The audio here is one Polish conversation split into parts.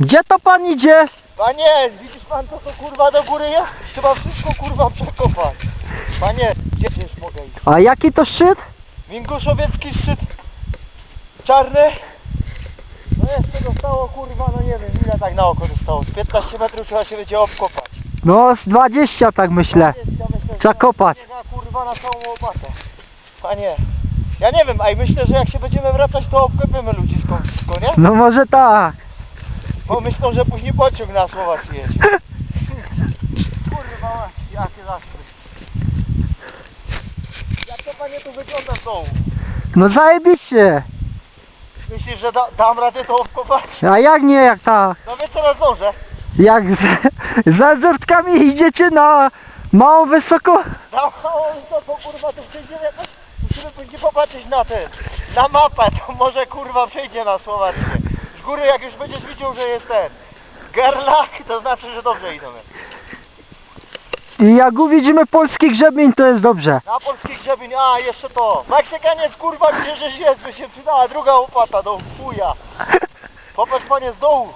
Gdzie to pan idzie? Panie, widzisz pan co to kurwa do góry jest? Trzeba wszystko kurwa przekopać. Panie, gdzie przecież mogę iść? A jaki to szczyt? Winguszowiecki szczyt czarny. No jeszcze zostało kurwa, no nie wiem ile tak na oko zostało. Z 15 metrów trzeba się będzie obkopać. No z 20 tak myślę. Jest, ja myślę, że Trzeba kopać. biega, kurwa na całą łopatę. Panie, ja nie wiem, a i myślę, że jak się będziemy wracać to obkopiemy ludzisko, wszystko, nie? No może tak. Bo myślą, że później pociąg na Słowacji jedzie. Kurwa mać, jakie zastry. Jak to panie tu wygląda z dołu? No zajebiście. Myślisz, że da, dam radę to obkopać? A jak nie jak tak? No wie co raz zdążę. Jak z, za zertkami idziecie na małą wysoko... Dam mało wysoko, kurwa, to przejdziemy jakoś... Musimy później popatrzeć na ten, na mapę, to może kurwa przejdzie na Słowację. Z góry jak już będziesz widział, że jest ten Gerlach, to znaczy, że dobrze idziemy. I jak uwidzimy polski grzebień to jest dobrze. Na polski grzebień, a jeszcze to. Meksykaniec kurwa gdzie żeś jest, by się przydała druga łopata do chuja. Popatrz panie z dołu.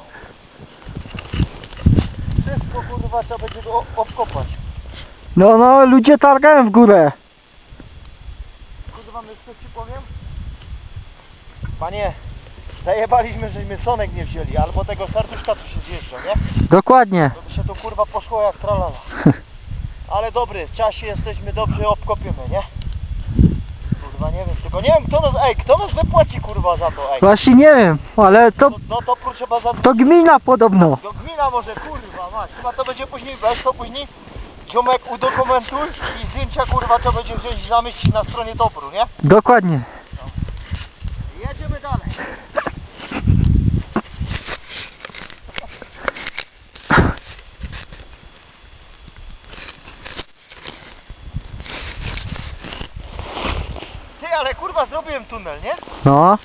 Wszystko kurwa trzeba będzie go obkopać. No no ludzie targają w górę. Kurwa my co ci powiem? Panie, zajebaliśmy, żeśmy sonek nie wzięli, albo tego serduszka co się zjeżdża, nie? Dokładnie. To by się to kurwa poszło jak tralala. Ale dobry, w czasie jesteśmy dobrze obkopiemy, nie? Kurwa nie wiem, tylko nie wiem kto nas, ej, kto nas wypłaci kurwa za to, ej? Właśnie nie wiem, ale to, No, no to pró- trzeba za to gmina podobno. do gmina może kurwa mać. Chyba to będzie później, weź to później ziomek udokumentuj i zdjęcia kurwa trzeba będzie wziąć i zamieścić na stronie Dobru, nie? Dokładnie. Ale kurwa zrobiłem tunel, nie? No.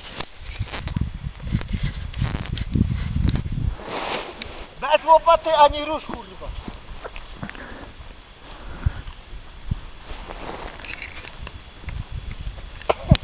Bez łopaty ani róż kurwa.